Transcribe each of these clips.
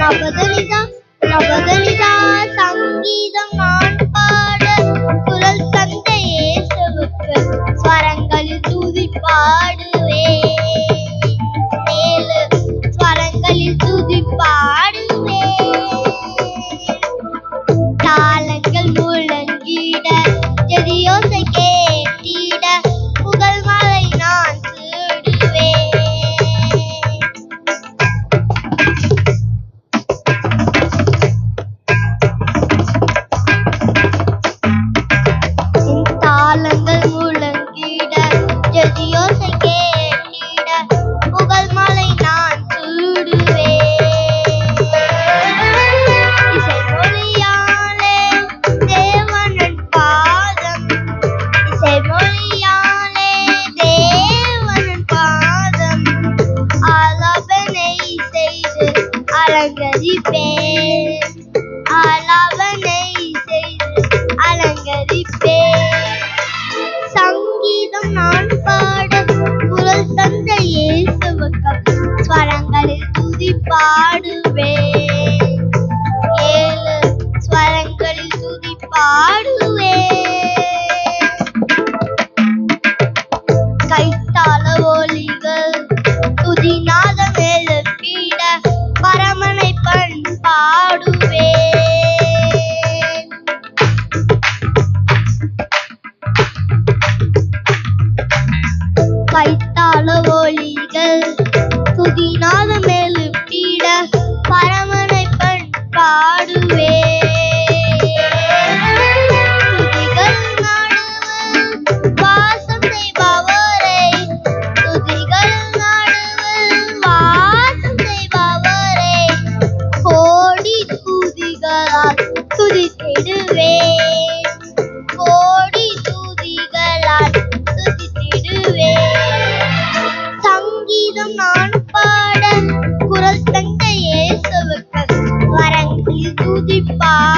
நவகணிதா நவகணிதா சங்கீதம். Bye. அலங்கரிப்பேன். ஆலாவனை செய்து அலங்கரிப்பேன். ที่ฟ้า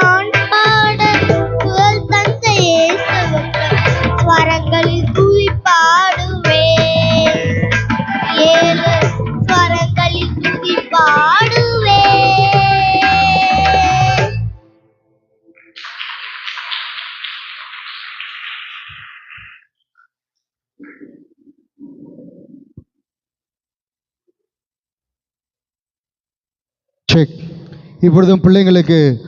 இப்பொழுதும் பிள்ளைங்களுக்கு